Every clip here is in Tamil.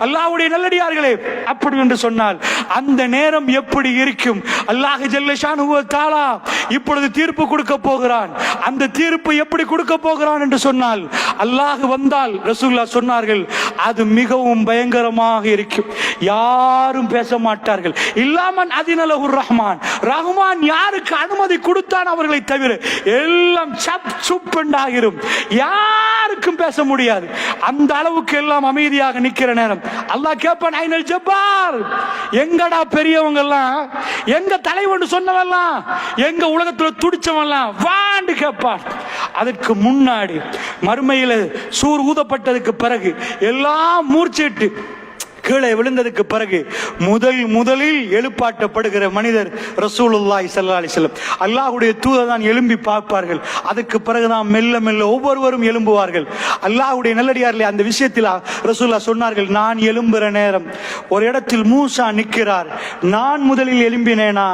அல்லாஹ்வுடைய நல்லடியார்களே அப்படி என்று சொன்னால் அந்த நேரம் எப்படி இருக்கும்? அல்லாஹ் ஜல்லஷானு தாலா இப்பொழுது தீர்ப்பு கொடுக்க போகிறான். அந்த தீர்ப்பு எப்படி கொடுக்க போகிறான் என்று சொன்னால் அல்லாஹ் வந்தால் ரசூல்லா சொன்னார்கள் அது மிகவும் பயங்கரமாக இருக்கும். யாரும் பேச மாட்டார்கள். இல்லாமன் அதினலகுர் ரஹ்மான். ரஹ்மான் யாருக்கு அனுமதி கொடுத்தான் அவர்களை தவிர எல்லாம் சப் சுப் யாருக்கும் பேச முடியாது. அந்த அளவுக்கு எல்லாம் அமைதியாக நிற்கிற நேரம். அல்லாஹ் கேட்பான் ஐநல் ஜப்பார் எங்கடா பெரியவங்க எல்லாம் எங்க தலைவன் சொன்னவெல்லாம் எங்க உலகத்துல துடிச்சவெல்லாம் வாண்டு கேட்பான் அதற்கு முன்னாடி மறுமையில் சூர் ஊதப்பட்டதுக்கு பிறகு எல்லாம் மூர்ச்சிட்டு கீழே விழுந்ததுக்கு பிறகு முதல் முதலில் எழுப்பாட்டப்படுகிற மனிதர் ரசூலுல்லாய் சல்லா அலிசல்லம் அல்லாஹுடைய தூதர் தான் எழும்பி பார்ப்பார்கள். அதுக்கு பிறகுதான் மெல்ல மெல்ல ஒவ்வொருவரும் எழும்புவார்கள். அல்லாஹ்வுடைய நல்லடியார்களே அந்த விஷயத்தில் ரசூல்லா சொன்னார்கள் நான் எழும்புற நேரம் ஒரு இடத்தில் மூசா நிற்கிறார். நான் முதலில் எழும்பினேனா?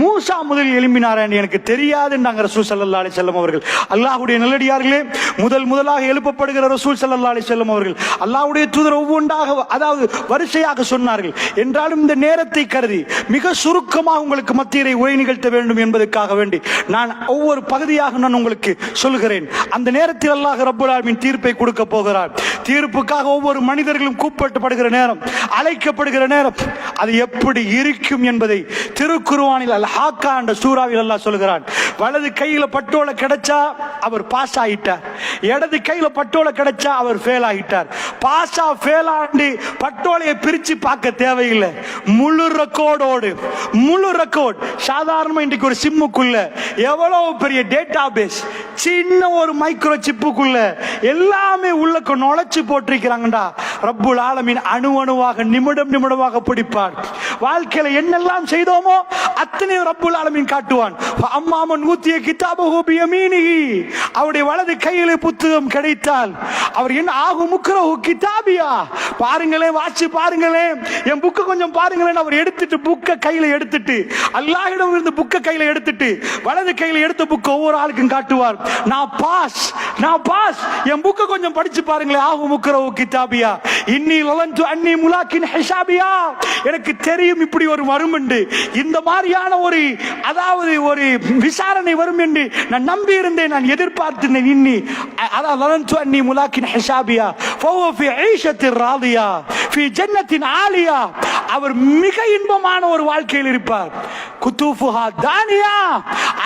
மூசா முதலில் எழும்பினாரா என்று எனக்கு தெரியாதுன்றாங்க ரசூல் சல்லா அலைஹி அவர்கள். அல்லாஹுடைய நல்லடியார்களே முதல் முதலாக எழுப்பப்படுகிற ரசூல் சல்லா அலைஹி அவர்கள். அல்லாஹுடைய தூதர் ஒவ்வொன்றாக அதாவது வரிசையாக சொன்னார்கள். என்றாலும் இந்த நேரத்தை கருதி மிக சுருக்கமாக உங்களுக்கு மத்தியிலே உரை நிகழ்த்த வேண்டும் என்பதற்காக வேண்டி நான் ஒவ்வொரு பகுதியாக நான் உங்களுக்கு சொல்கிறேன் அந்த நேரத்தில் அல்லாஹ் ரபுல் ஆலமின் தீர்ப்பை கொடுக்க போகிறார். தீர்ப்புக்காக ஒவ்வொரு மனிதர்களும் கூப்பிடப்படுகிற நேரம் அழைக்கப்படுகிற நேரம் அது எப்படி இருக்கும் என்பதை திருக்குருவானில் அல் ஹாக்கா என்ற சூறாவில் எல்லாம் சொல்கிறான். வலது கையில் பட்டோலை கிடைச்சா அவர் பாஸ் ஆகிட்டார். இடது கையில் பட்டோலை கிடைச்சா அவர் ஃபெயில் ஆகிட்டார். பாஸா ஃபெயில் ஆண்டு பட்டோலையை பிரித்து பார்க்க தேவையில்லை. முழு ரெக்கார்டோடு முழு ரெக்கார்ட் சாதாரணமாக இன்றைக்கு ஒரு சிம்முக்குள்ள எவ்வளோ பெரிய டேட்டா பேஸ் சின்ன ஒரு மைக்ரோ சிப்புக்குள்ள எல்லாமே உள்ள நுழைச்சு போட்டிருக்கிறாங்கடா. ரப்புல் ஆலமின் அணு அணுவாக நிமிடம் நிமிடமாக பிடிப்பார். வாழ்க்கையில என்னெல்லாம் செய்தோமோ அத்தனையும் ரப்புல் ஆலமீன் காட்டுவான். அம்மாமன் ஊத்திய கிதாபகோபிய மீனிகி அவருடைய வலது கையிலே புத்தகம் கிடைத்தால் அவர் என்ன ஆகும் முக்கரஹு கிதாபியா? பாருங்களேன் வாட்சி பாருங்களேன் என் புக்கை கொஞ்சம் பாருங்களேன். அவர் எடுத்துட்டு புக்கை கையில எடுத்துட்டு அல்லாஹிடம் இருந்து புக்கை கையில எடுத்துட்டு வலது கையில எடுத்த புக்கு ஒவ்வொரு ஆளுக்கும் காட்டுவார். நான் பாஸ் நான் பாஸ். என் புக்கை கொஞ்சம் படிச்சு பாருங்களேன். ஆகும் முக்கரஹு கிதாபியா. இன்னி லலன்து அன்னி முலாக்கின் ஹிசாபியா? எனக்கு தெரியும் இப்படி ஒரு வரும் என்று. இந்த மாதிரியான ஒரு அதாவது ஒரு விசாரணை வரும் என்று நான் நம்பி இருந்தேன் நான் எதிர்பார்த்திருந்தேன். இன்னி அதான் லலன்து அன்னி முலாக்கின் ஹிஷாபியா ஃபஹுவ ஃபி ராதியா ஃபி ஜன்னத்தின் ஆலியா. அவர் மிக இன்பமான ஒரு வாழ்க்கையில் இருப்பார். குத்தூஃபுஹா தானியா.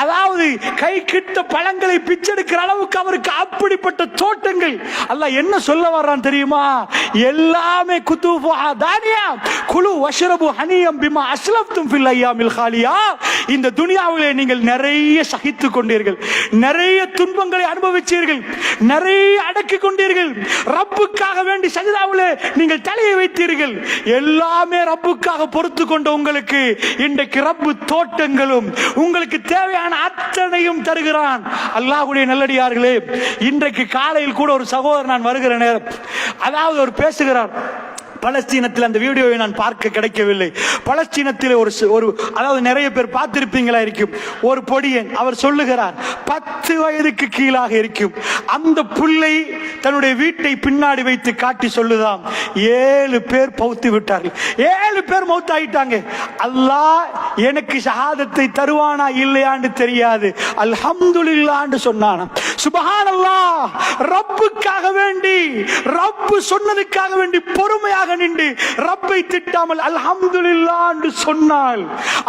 அதாவது கை கிட்ட பழங்களை பிச்செடுக்கிற அளவுக்கு அவருக்கு அப்படிப்பட்ட தோட்டங்கள். அல்ல என்ன சொல்ல வர்றான் தெரியுமா? எல்லாமே குத்தூஃபுஹா தானியா. குழு வஷ்ரபு ஹனியம் பிமா அஸ்லப்தும் ஃபில் ஐயாமில் ஹாலியா. இந்த துனியாவிலே நீங்கள் நிறைய சகித்து கொண்டீர்கள். நிறைய துன்பங்களை அனுபவிச்சீர்கள். நிறைய அடக்கி கொண்டீர்கள். ரப்புக்காக வேண்டி சஜிதாவிலே நீங்கள் தலையை வைத்தீர்கள். எல்லாமே ரப்புக்காக பொறுத்து கொண்ட உங்களுக்கு இன்றைக்கு ரப்பு தோட்டங்களும் உங்களுக்கு தேவையான அத்தனையும் தருகிறான். அல்லாஹுடைய நல்லடியார்களே இன்றைக்கு காலையில் கூட ஒரு சகோதரர் நான் வருகிற நேரம் அதாவது அவர் பேசுகிறார் பலஸ்தீனத்தில் அந்த வீடியோவை நான் பார்க்க கிடைக்கவில்லை. பலஸ்தீனத்தில் ஒரு ஒரு அதாவது நிறைய பேர் பார்த்திருப்பீங்களா இருக்கும். ஒரு பொடியன் அவர் சொல்லுகிறார் பத்து வயதுக்கு கீழாக இருக்கும். அந்த புள்ளை தன்னுடைய வீட்டை பின்னாடி வைத்து காட்டி சொல்லுதாம். ஏழு பேர் பௌத்து விட்டார்கள். ஏழு பேர் மௌத்தாயிட்டாங்க. அல்லாஹ் எனக்கு ஷஹாதத்தை தருவானா இல்லையான்னு தெரியாது. அல்ஹம்துலில்லான்னு சொன்னானா சுபஹானல்லாஹ் ரப்புக்காக வேண்டி ரப்பு சொன்னதுக்காக வேண்டி பொறுமையாக நின்று ரப்பை திட்டாமல் அல்ஹம்துலில்லா என்று சொன்னால்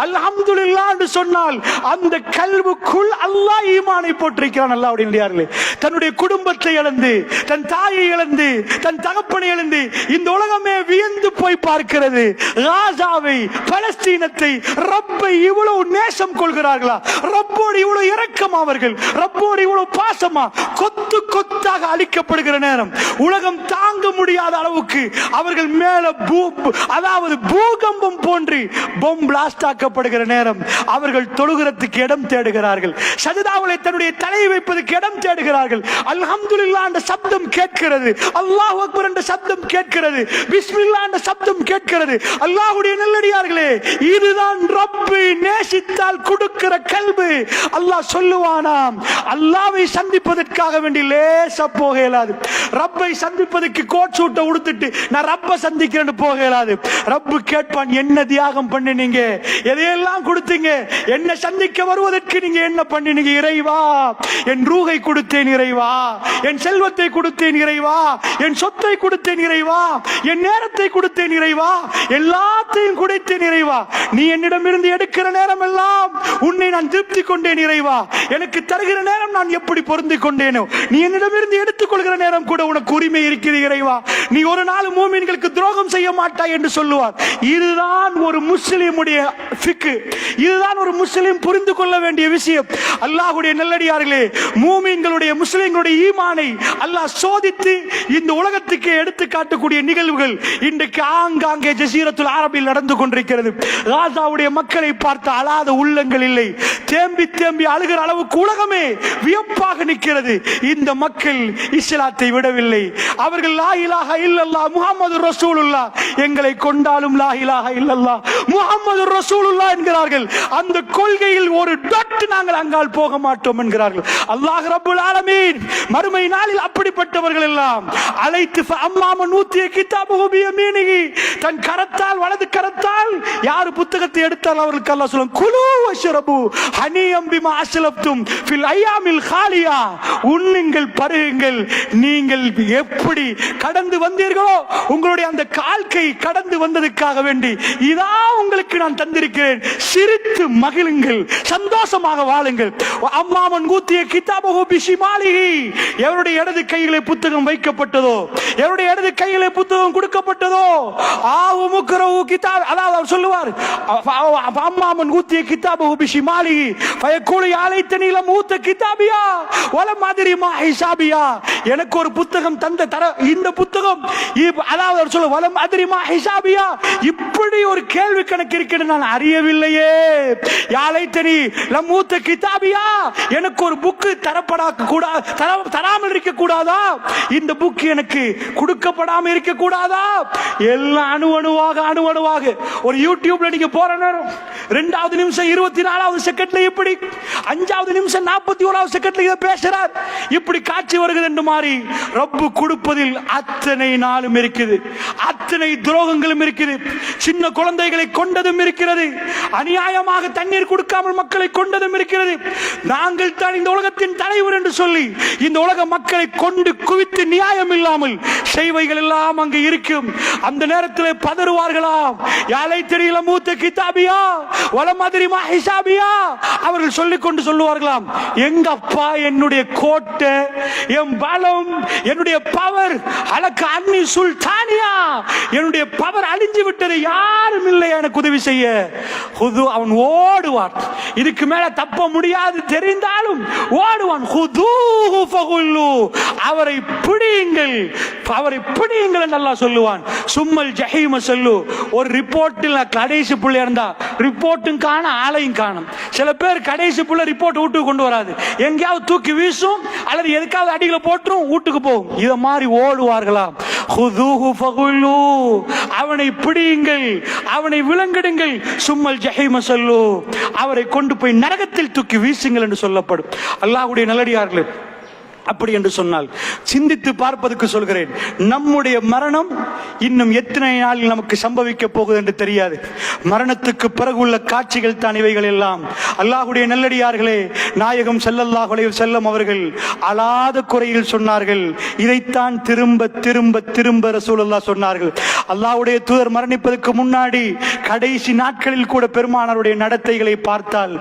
அல்ஹம்துலில்லா என்று சொன்னால் அந்த கல்வுக்குள் அல்லாஹ் ஈமானை போட்டிருக்கிறான் அல்லாஹ்வுடைய நல்லடியார்களே தன்னுடைய குடும்பத்தை இழந்து தன் தாயை இழந்து தன் தகப்பனை இழந்து இந்த உலகமே வியந்து போய் பார்க்கிறது. ராஜாவை பலஸ்தீனத்தை ரப்பை இவ்வளவு நேசம் கொள்கிறார்களா? ரப்போடு இவ்வளவு இரக்கம் அவர்கள் ரப்போடு இவ்வளவு பாசமா? கொத்து கொத்தாக அழிக்கப்படுகிற நேரம். உலகம் தாங்க முடியாத அளவுக்கு அவர்கள் மேல பூ- அதாவது பூகம்பம் போன்று பொம் பிளாஸ்ட் ஆக்கப்படுகிற நேரம் அவர்கள் தொழுகிறதுக்கு இடம் தேடுகிறார்கள். சஜிதாவிலே தன்னுடைய தலையை வைப்பதற்கு இடம் தேடுகிறார்கள். அல்ஹம்துலில்லாஹ் என்ற சப்தம் கேட்கிறது. அல்லாஹ் அக்பர் என்ற சப்தம் கேட்கிறது. பிஸ்மில்லா என்ற சப்தம் கேட்கிறது. அல்லாஹ்வுடைய நல்லடியார்களே இதுதான் ரப்பு நேசித்தால் கொடுக்கிற கல்வி. அல்லாஹ் சொல்லுவானாம் அல்லாவை சந்திப்பதற்காக வேண்டி லேசா போக இயலாது. ரப்பை சந்திப்பதற்கு கோட் சூட்டை உடுத்துட்டு நான் ரப்ப சந்திக்கிறேன்னு போக இயலாது. ரப்பு கேட்பான் என்ன தியாகம் பண்ணினீங்க? எதையெல்லாம் கொடுத்தீங்க? என்ன சந்திக்க வருவதற்கு நீங்க என்ன பண்ணினீங்க? இறைவா என் ரூகை கொடுத்தேன் இறைவா. என் செல்வத்தை கொடுத்தேன் இறைவா. என் சொத்தை கொடுத்தேன் இறைவா. என் நேரத்தை கொடுத்தேன் இறைவா. எல்லாத்தையும் கொடுத்தேன் இறைவா. நீ என்னிடமிருந்து எடுக்கிற நேரம் எல்லாம் உன்னை நான் திருப்தி கொண்டேன் இறைவா. எனக்கு தருகிற நேரம் நான் எப்படி பொருந்தி கொண்டேனோ நீ என்னிடமிருந்து எடுத்துக்கொள்கிற நேரம் கூட உனக்கு உரிமை இருக்கிறது இறைவா. நீ ஒரு நாள் மூமீன்களுக்கு எனக்கு துரோகம் செய்ய மாட்டாய் என்று சொல்லுவார். இதுதான் ஒரு முஸ்லீமுடைய ஃபிக்கு. இதுதான் ஒரு முஸ்லீம் புரிந்து கொள்ள வேண்டிய விஷயம். அல்லாஹுடைய நல்லடியார்களே மூமின்களுடைய முஸ்லீம்களுடைய ஈமானை அல்லாஹ் சோதித்து இந்த உலகத்துக்கு எடுத்து காட்டக்கூடிய நிகழ்வுகள் இன்றைக்கு ஆங்காங்கே ஜசீரத்துல் அரபில் நடந்து கொண்டிருக்கிறது. ராஜாவுடைய மக்களை பார்த்து அழாத உள்ளங்கள் இல்லை. தேம்பி தேம்பி அழுகிற அளவுக்கு உலகமே வியப்பாக நிற்கிறது. இந்த மக்கள் இஸ்லாத்தை விடவில்லை. அவர்கள் லா இலாக இல்லல்லா முகமது ரசூலுல்லா எங்களை கொண்டாலும் லாஹிலாக இல்லல்லா முகமது ரசூலுல்லா என்கிறார்கள். அந்த கொள்கையில் ஒரு டொட் நாங்கள் அங்கால் போக மாட்டோம் என்கிறார்கள். அல்லாஹ் ரபுல் ஆலமீன் மறுமை நாளில் அப்படிப்பட்டவர்கள் எல்லாம் அழைத்து அம்மாம நூத்திய கிதாபு மீனகி தன் கரத்தால் வலது கரத்தால் யார் புத்தகத்தை எடுத்தால் அவர்களுக்கு அல்லாஹ் சொல்லும் குலு வஷ்ரபு ஹனியம் பிமா அஸ்லப்தும் ஃபில் ஐயாமில் ஹாலியா. உண்ணுங்கள் பருகுங்கள் நீங்கள் எப்படி கடந்து வந்தீர்களோ உங்களுடைய அந்த கால்கை கடந்து வந்ததுக்காக வேண்டி இதா உங்களுக்கு நான் தந்திருக்கிறேன். சிரித்து மகிழுங்கள் சந்தோஷமாக வாழுங்கள். அம்மாமன் கூத்திய கிதாபகு பிஷிமாலிகி எவருடைய இடது கையிலே புத்தகம் வைக்கப்பட்டதோ எவருடைய இடது கையிலே புத்தகம் கொடுக்கப்பட்டதோ ஆவு முக்கரவு கிதாப் அதாவது அவர் சொல்லுவார் அம்மாமன் கூத்திய கிதாபகு பிஷிமாலிகி பயக்கூலி அழைத்த நீளம் ஊத்த கிதாபியா ஒல மாதிரி ஹிசாபியா. எனக்கு ஒரு புத்தகம் தந்த தர இந்த புத்தகம் அதாவது அவர் சொல்ல வல ஹிசாபியா இப்படி ஒரு கேள்வி கணக்கு இருக்கிறது நான் அறியவில்லையே. யாழைத்தனி லம்மூத்த கிதாபியா? எனக்கு ஒரு புக்கு தரப்படா கூடா தர- தராமல் இருக்க கூடாதா இந்த புக் எனக்கு கொடுக்கப்படாமல் இருக்க கூடாதா எல்லாம் அணு அணுவாக அணு அணுவாக. ஒரு யூடியூப்ல நீங்க போற நேரம் ரெண்டாவது நிமிஷம் இருபத்தி நாலாவது செகண்ட்ல இப்படி அஞ்சாவது நிமிஷம் நாற்பத்தி ஓராவது செகண்ட்ல இதை பேசுறார். இப்படி காட்சி வருகிறது என்று மாறி ரப்பு கொடுப்பதில் அத்தனை நாளும் இருக்குது. அத்தனை துரோகங்களும் இருக்குது. சின்ன குழந்தைகளை கொண்டதும் இருக்கிறது. அநியாயமாக தண்ணீர் கொடுக்காமல் மக்களை கொண்டதும் இருக்கிறது. நாங்கள் தான் இந்த உலகத்தின் தலைவர் என்று சொல்லி இந்த உலக மக்களை கொண்டு குவித்து நியாயம் இல்லாமல் செய்வைகள் எல்லாம் அங்கு இருக்கும். அந்த நேரத்தில் பதறுவார்களாம் யாழை தெரியல மூத்த கிதாபியா? வல மாதிரி ஹிசாபியா? அவர்கள் சொல்லிக் கொண்டு சொல்லுவார்களாம் எங்க அப்பா என்னுடைய கோட்டை என் பலம் என்னுடைய பவர் அலக்க அன்னி சுல்தானியா? என்னுடைய பவர் அழிஞ்சு விட்டது யாரும் இல்லை. எனக்கு உதவி செய்ய. ஹுது அவன் ஓடுவான். இதுக்கு மேல தப்ப முடியாது. தெரிந்தாலும் ஓடுவான். ஹுதூஹு ஃபகுல்லு. அவரை பிடியுங்கள். அவரை பிடியுங்கள் நல்லா சொல்லுவான். சும்மல் ஜஹீம சொல்லு. ஒரு ரிப்போர்ட்டில் கடைசி புள்ளி இருந்தா ரிப்போர்ட்டும் காணும் ஆலையும் காணும். சில பேர் கடைசி புள்ள ரிப்போர்ட் வீட்டுக்கு கொண்டு வராது. எங்கேயாவது தூக்கி வீசும் அல்லது எதுக்காவது அடியில் போட்டுரும் வீட்டுக்கு போகும். இதை மாதிரி ஓடுவார்களா அவனை பிடியுங்கள் அவனை விலங்கிடுங்கள். சும்மல் ஜஹிம சொல்லு. அவரை கொண்டு போய் நரகத்தில் தூக்கி வீசுங்கள் என்று சொல்லப்படும். அல்லாஹுடைய நல்லடியார்களே அப்படி என்று சொன்னால் சிந்தித்து பார்ப்பதற்கு சொல்கிறேன் நம்முடைய மரணம் இன்னும் எத்தனை நாளில் நமக்கு சம்பவிக்க போகுது என்று தெரியாது. மரணத்துக்கு பிறகு உள்ள காட்சிகள் தான் இவைகள் எல்லாம். அல்லாஹ்வுடைய நல்லடியார்களே நாயகம் ஸல்லல்லாஹு செல்லம் அவர்கள் அழாத குறையில் சொன்னார்கள். இதைத்தான் திரும்ப திரும்ப திரும்ப ரசூலல்லா சொன்னார்கள். அல்லாஹுடைய தூதர் மரணிப்பதற்கு முன்னாடி கடைசி நாட்களில் கூட பெருமானாருடைய நடத்தைகளை பார்த்தால்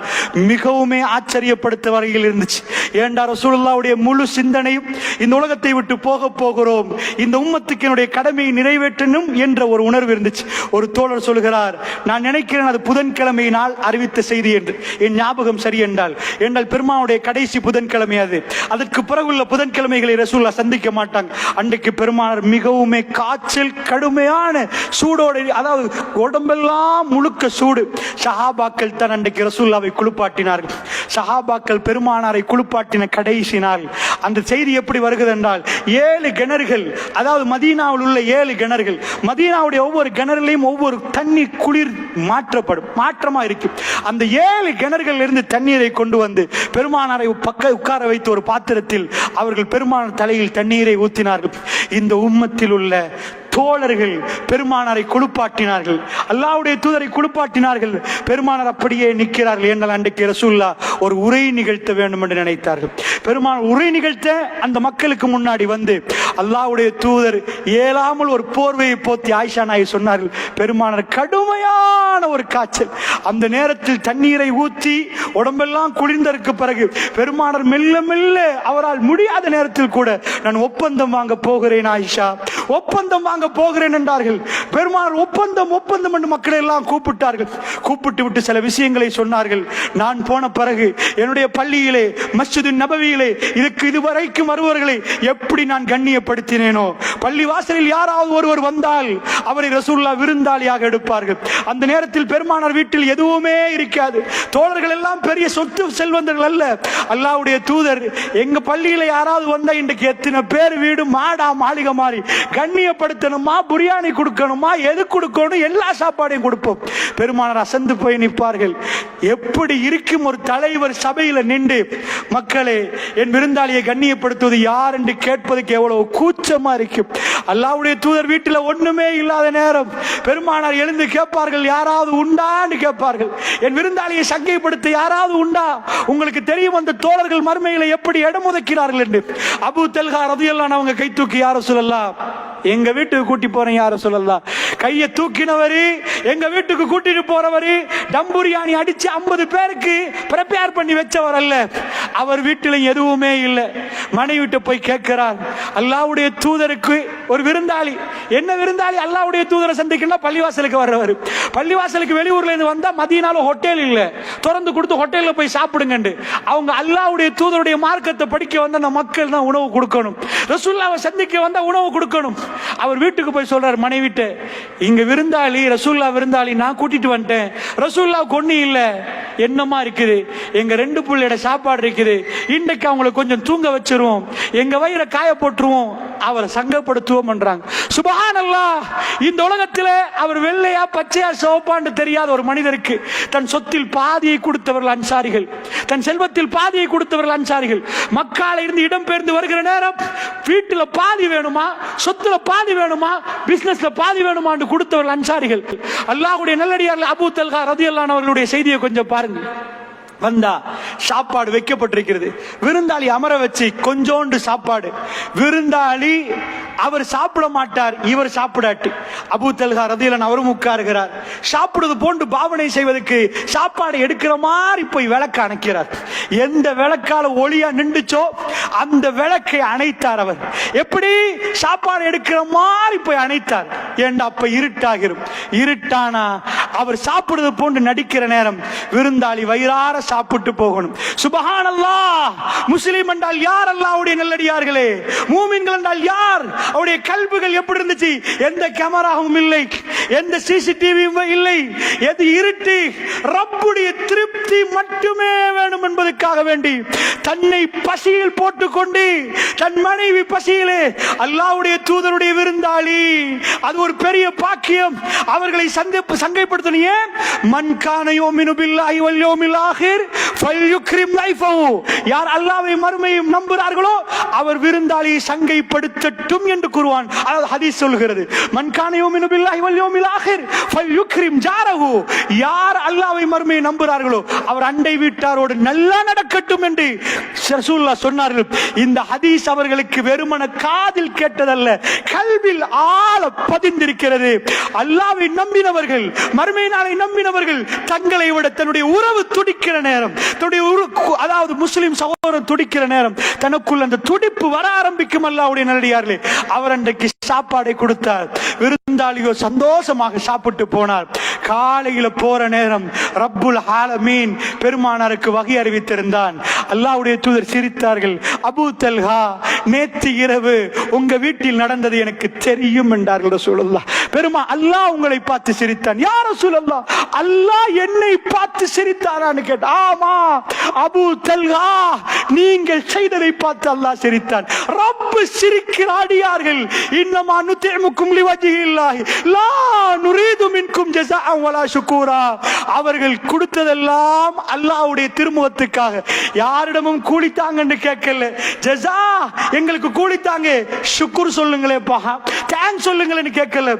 மிகவுமே ஆச்சரியப்படுத்த வரையில் இருந்துச்சு. ஏண்டா ரசூலுல்லாவுடைய முழு சிந்தனையும் இந்த உலகத்தை விட்டு போக போகிறோம். இந்த உம்மத்துக்கு என்னுடைய கடமையை நிறைவேற்றணும் என்ற ஒரு உணர்வு இருந்துச்சு. ஒரு தோழர் சொல்கிறார் நான் நினைக்கிறேன் அது புதன்கிழமை நாள் அறிவித்த செய்தி என்று. என் ஞாபகம் சரி என்றால் என்றால் பெருமானுடைய கடைசி புதன்கிழமை அது. அதற்கு பிறகுள்ள புதன்கிழமைகளை ரசூல்லா சந்திக்க மாட்டாங்க. அன்றைக்கு பெருமானார் மிகவுமே காய்ச்சல் கடுமையான சூடோடு அதாவது உடம்பெல்லாம் முழுக்க சூடு. சஹாபாக்கள் தான் அன்றைக்கு ரசூல்லாவை குளிப்பாட்டினார்கள். சஹாபாக்கள் பெருமானாரை குளிப்பாட்டின கடைசி நாள். அந்த செய்தி எப்படி வருகிறது என்றால் ஏழு கிணறுகள் அதாவது மதீனாவில் உள்ள ஏழு கிணறுகள் மதீனாவுடைய ஒவ்வொரு கிணறுலையும் ஒவ்வொரு தண்ணீர் குளிர் மாற்றப்படும் மாற்றமா இருக்கும். அந்த ஏழு கிணறுகள் இருந்து தண்ணீரை கொண்டு வந்து பெருமானாரை பக்க உட்கார வைத்து ஒரு பாத்திரத்தில் அவர்கள் பெருமான தலையில் தண்ணீரை ஊற்றினார்கள் இந்த உம்மத்தில் உள்ள தோழர்கள் பெருமானாரை குளிப்பாட்டினார்கள். அல்லாவுடைய தூதரை குளிப்பாட்டினார்கள். பெருமானார் அப்படியே நிற்கிறார்கள் என்றால் அன்றைக்கு ரசூல்லா ஒரு உரை நிகழ்த்த வேண்டும் என்று நினைத்தார்கள். பெருமான் உரை நிகழ்த்த அந்த மக்களுக்கு முன்னாடி வந்து அல்லாஹ்வுடைய தூதர் இயலாமல் ஒரு போர்வையை போத்தி ஆயிஷா நாய் சொன்னார்கள். பெருமானார் கடுமையான ஒரு காய்ச்சல். அந்த நேரத்தில் தண்ணீரை ஊற்றி உடம்பெல்லாம் குளிர்ந்ததற்கு பிறகு பெருமானார் மெல்ல மெல்ல அவரால் முடியாத நேரத்தில் கூட நான் ஒப்பந்தம் வாங்க போகிறேன் ஆயிஷா. ஒப்பந்தம் வாங்க போகிறேன் என்றார்கள். பெருமானார் ஒப்பந்தம் ஒப்பந்தம் என்று மக்களை எல்லாம் கூப்பிட்டார்கள். கூப்பிட்டு விட்டு சில விஷயங்களை சொன்னார்கள். நான் போன பிறகு என்னுடைய பள்ளியிலே மஸ்ஜிது நபவியிலே இதுக்கு இதுவரைக்கும் வருவர்களை எப்படி நான் கண்ணியப்படுத்தினேனோ? பள்ளி வாசலில் யாராவது ஒருவர் வந்தால் அவரை ரசூல்லா விருந்தாளியாக எடுப்பார்கள். அந்த நேரத்தில் பெருமானார் வீட்டில் எதுவுமே இருக்காது. தோழர்கள் எல்லாம் பெரிய சொத்து செல்வந்தர்கள் அல்ல. அல்லாவுடைய தூதர் எங்க பள்ளியில யாராவது வந்தா இன்றைக்கு எத்தனை பேர் வீடு மாடா மாளிகை மாறி கொடுக்கணுமா? பிரியாணி கொடுக்கணுமா? எது கொடுக்கணும்? எல்லா சாப்பாடையும் கொடுப்போம். பெருமானார் அசந்து போய் நிற்பார்கள். எப்படி இருக்கும் ஒரு தலைவர் சபையில் நின்று மக்களே என் விருந்தாளியை கண்ணியப்படுத்துவது யார் என்று கேட்பதுக்கு எவ்வளவு கூச்சமா இருக்கும் அல்லாஹ்வுடைய தூதர் வீட்டில் ஒண்ணுமே இல்லாத நேரம் பெருமானார் எழுந்து கேட்பார்கள் யாராவது உண்டான்னு கேட்பார்கள். என் விருந்தாளியை சங்கைப்படுத்த யாராவது உண்டா? உங்களுக்கு தெரியும் அந்த தோழர்கள் மறுமையில எப்படி இடமுதக்கிறார்கள் என்று. அபு தெல்கா ரதியெல்லாம் அவங்க கை தூக்கி யார சொல்லலாம் எங்க வீட்டுக்கு கூட்டி போறேன் யார சொல்லலாம் கையை தூக்கினவரு எங்க வீட்டுக்கு கூட்டிட்டு போறவரு டம்புரியாணி அடிச்சு ஐம்பது பேருக்கு ப்ரிப்பேர் பண்ணி வச்சவர் அல்ல. அவர் வீட்டில் எதுவுமே இல்லை. மனைவிட்டு போய் கேட்கிறார் அல்லாவுடைய தூதருக்கு ஒரு விருந்தாளி. என்ன விருந்தாளி? அல்லாவுடைய தூதரை சந்திக்கணும் பள்ளிவாசலுக்கு வர்றவர். பள்ளிவாசலுக்கு வெளியூர்ல இருந்து வந்தா மதியனால ஹோட்டல் இல்ல. திறந்து கொடுத்து ஹோட்டல்ல போய் சாப்பிடுங்கண்டு. அவங்க அல்லாவுடைய தூதருடைய மார்க்கத்தை படிக்க வந்த அந்த மக்கள் தான் உணவு கொடுக்கணும். ரசூல்லாவை சந்திக்க வந்தா உணவு கொடுக்கணும். அவர் வீட்டுக்கு போய் சொல்றார் மனைவிட்டு இங்க விருந்தாளி ரசூல்லா விருந்தாளி நான் கூட்டிட்டு வந்துட்டேன். ரசூல்லா கொன்னி இல்ல. என்னமா இருக்குது? எங்க ரெண்டு பிள்ளையோட சாப்பாடு இருக்குது. இன்றைக்கு அவங்கள கொஞ்சம் தூங்க வச்சிருவோம். எங்க வயிறை காய போட்டுருவோம் அவரை சங்கப்படுத்துவோம் என்றாங்க. சுபஹானல்லாஹ் இந்த உலகத்தில் அவர் வெள்ளையா பச்சையா சிவப்பான்னு தெரியாத ஒரு மனிதருக்கு தன் சொத்தில் பாதியை கொடுத்தவர்கள் அன்சாரிகள். தன் செல்வத்தில் பாதியை கொடுத்தவர்கள் அன்சாரிகள். மக்கால இருந்து இடம்பெயர்ந்து வருகிற நேரம் வீட்டில் பாதி வேணுமா சொத்துல பாதி வேணுமா பிசினஸ்ல பாதி வேணுமான்னு கொடுத்தவர்கள் அன்சாரிகள். அல்லாஹுடைய நல்லடியார் அபு தல்கா ரதியல்லான் அவர்களுடைய செய்தியை கொஞ்சம் பாருங்க வந்தா சாப்பாடு வைக்கப்பட்டிருக்கிறது. விருந்தாளி அமர வச்சு கொஞ்சோண்டு சாப்பாடு. விருந்தாளி அவர் சாப்பிட மாட்டார் இவர் சாப்பிடாட்டு. அபூ தல்கா ரதியலன் அவரும் உட்காருகிறார். சாப்பிடுவது போன்று பாவனை செய்வதற்கு சாப்பாடு எடுக்கிற மாதிரி போய் விளக்க அணைக்கிறார். எந்த விளக்கால ஒளியா நின்றுச்சோ அந்த விளக்கை அணைத்தார் அவர். எப்படி? சாப்பாடு எடுக்கிற மாதிரி போய் அணைத்தார். ஏண்டா அப்ப இருட்டாகிரும்? இருட்டானா? அவர் சாப்பிடுவது போன்று நடிக்கிற நேரம். விருந்தாளி வயிறார சாப்பிட்டு போகணும். சுபஹானல்லா முஸ்லீம் என்றால் யார் அல்லாவுடைய நல்லடியார்களே? மூமின்கள் என்றால் யார்? அவருடைய கல்புகள் எப்படி இருந்துச்சு? எந்த கேமராவும் இல்லை. எந்த சிசிடிவியும் இல்லை. எது இருட்டு? ரப்புடைய திருப்தி மட்டுமே வேணும் என்பதற்காக வேண்டி தன்னை பசியில் போட்டுக்கொண்டு தன் மனைவி பசியிலே அல்லாவுடைய தூதருடைய விருந்தாளி அது ஒரு பெரிய பாக்கியம். அவர்களை சந்திப்பு சங்கைப்படுத்தணும். ஏன்? மன் மினுபில்லாஹி வல்யோமில் ஆகிர் ஃபல்யுக்ரிம் லைஃபஹு. யார் அல்லாவை மறுமையும் நம்புகிறார்களோ? அவர் விருந்தாளியை சங்கைப்படுத்தட்டும் என்று கூறுவான். அதாவது ஹதீஸ் சொல்கிறது மன் யார் அல்லாவை மறுமையை நம்புகிறார்களோ அவர் அண்டை வீட்டாரோடு நல்லா நடக்கட்டும் என்று ரசூல்லா சொன்னார்கள். இந்த ஹதீஸ் அவர்களுக்கு வெறுமன காதில் கேட்டதல்ல கல்வில் ஆழ பதிந்திருக்கிறது. அல்லாவை நம்பினவர்கள் மறுமை நாளை நம்பினவர்கள் தங்களை விட தன்னுடைய உறவு துடிக்கிற நேரம் தன்னுடைய அதாவது முஸ்லிம் சகோதரன் துடிக்கிற நேரம் தனக்குள் அந்த துடிப்பு வர ஆரம்பிக்கும் அல்லாவுடைய நல்லடியார்களே. அவர் அன்றைக்கு சாப்பாடை கொடுத்தார். விருந்தாளியோ சந்தோஷமாக சாப்பிட்டு போனார். காலையில் போற நேரம் ரப்புல் ஆலமீன் பெருமானாருக்கு வகை அறிவித்திருந்தான். அல்லாவுடைய தூதர் சிரித்தார்கள் அபூ தல்ஹா நேத்து இரவு உங்க வீட்டில் நடந்தது எனக்கு தெரியும் என்றார்கள் சூழல்லா பெருமா அல்லாஹ் உங்களை பார்த்து சிரித்தான். யார சூழல்லா அல்லாஹ் என்னை பார்த்து சிரித்தாரான்னு கேட்டா ஆமா அபூ தல்ஹா நீங்கள் செய்ததை பார்த்து அல்லாஹ் சிரித்தான். ரப்பு சிரிக்கிற அடியார்கள் இன்னமா நுத்தேமுக்கும் லிவஜிஹில்லாஹி லா நுரீது மின்கும் யசீதுக்கும் ஜஸாஅன் வலா ஷுக்கூரா அவர்கள் கொடுத்ததெல்லாம் அல்லாஹ்வுடைய திருமுகத்துக்காக. யாரிடமும் கூலித்தாங்கன்னு கேட்கல. ஜஸா எங்களுக்கு கூலித்தாங்க ஷுக்குர் சொல்லுங்களேப்பா தேங்க்ஸ் சொல்லுங்களேன்னு கேட்கல.